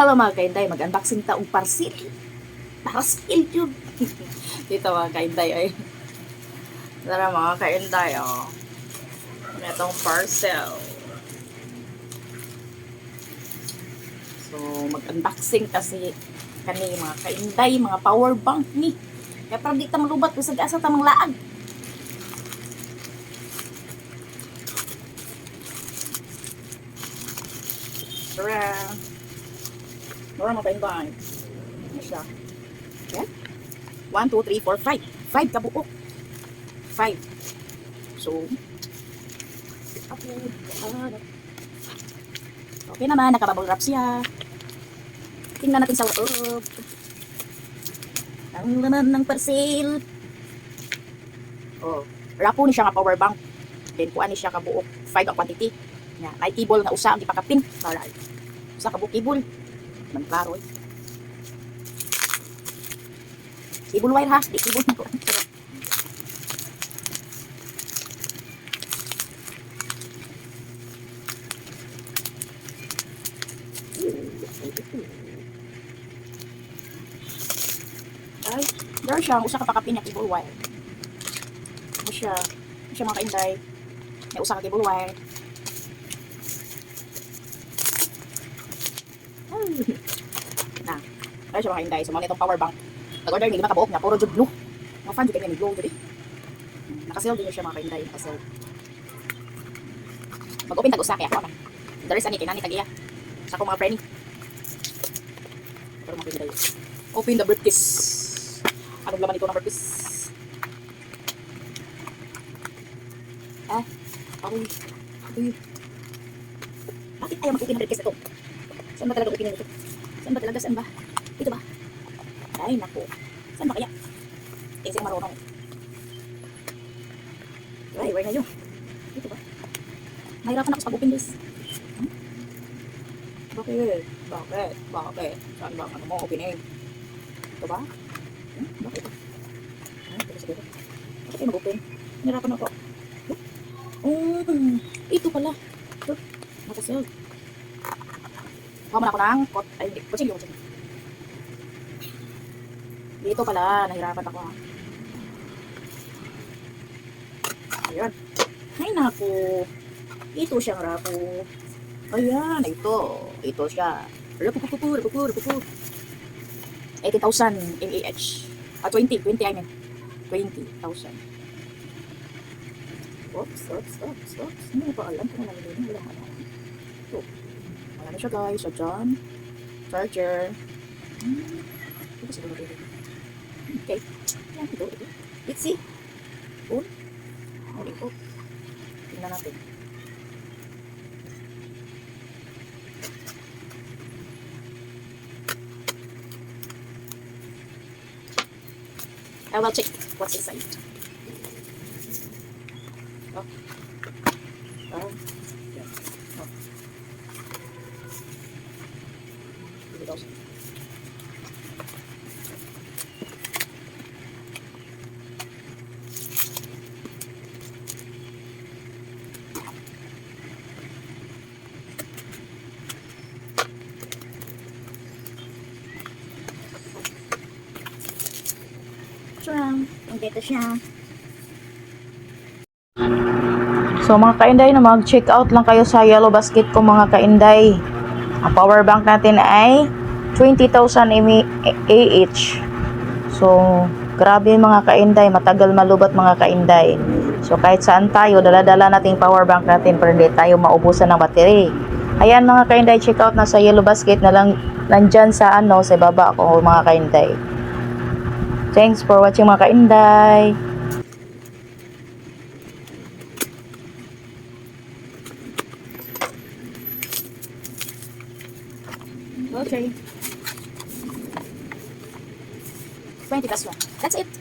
Hello mga kainday, mag-unboxing ta og parcel. Parcel yun. Dito mga kainday ay. Tara mga kainday oh. Itong parcel. So, mag-unboxing kasi kani mga kainday, mga power bank ni. Kaya parang di ta malubat kung sa asa ta mang laag. Tara. Tara mga kainday. Ano siya? Yan. 1, 2, 3, 4, 5. 5 kabuok. 5. So, Okay naman, nakabubble wrap siya. Tingnan natin sa loob. Ang laman ng parcel. Oh, rapo ni siya nga power bank. Then kuan ni siya ka buok 5 ang quantity. Nya, may cable nga usa ang gipakapin. Para usa ka buok cable. Klaro. eh. Cable wire ha, di cable na ko. Ay, there siya. Usa ka pakapin na cable wire. Ano siya? Siya mga kainday? May usa ka cable wire. Na. There siya mga kainday. So, mga itong power bank. Nag-order ni lima kabuok niya. Puro jud blue. Mga fan jud kanya ni blue jud eh. Nakasale din siya mga kainday. Nakasale. Mag-open tag-usa kaya ako man. There is ani kinani tag-iya. Sa akong mga friend. Pero mga kainday. Open the briefcase. Anong laman ito ng briefcase? Ah, ako'y, ako'y, bakit ayaw mag-open ng briefcase ito? Saan ba talaga openin ito? Saan ba talaga? Saan ba? Ito ba? Ay, naku. Saan ba kaya? Siyang marunong. Ay, where na yun? Ito ba? Mahirapan ako sa pag-open this. Hmm? Bakit? Bakit? Bakit? Saan ba? Ano mo opening? Ito ba? Hmm? Bakit? Hmm? Ito siguro. Bakit kayo mag-open? Nahirapan ako. Oh, ito pala. Ito. Nakasal. Kuha mo na ako ng kot. Ay, hindi. Kutsilyo, kutsilyo. Dito pala. Nahirapan ako. Ayan. Ay, naku. Ito siyang rapo. Ayan, ito. Ito siya. Rapupupu, rapupu, rapupu. 18,000 mAh. Ah, 20. 20, I mean. 20,000. Oops, oops, oops, oops. Hindi ko alam kung ano. Wala ano. Ito. Na siya guys. So, dyan. Charger. Okay. Yan, ito, ito. Let's see. Oh. Ano ito? Tingnan natin. I will check what's inside. Oh. Oh. Goes. Tram. Dito siya. So mga kainday na mag-check out lang kayo sa yellow basket ko mga kainday. Ang power bank natin ay 20,000 mAh. So grabe mga kainday, matagal malubat mga kainday. So kahit saan tayo, dala-dala nating power bank natin para hindi tayo maubusan ng battery. Ayan mga kainday, check out na sa yellow basket na lang nandyan sa ano, sa baba ko mga kainday. Thanks for watching mga kainday. Okay. 20 plus 1. That's it.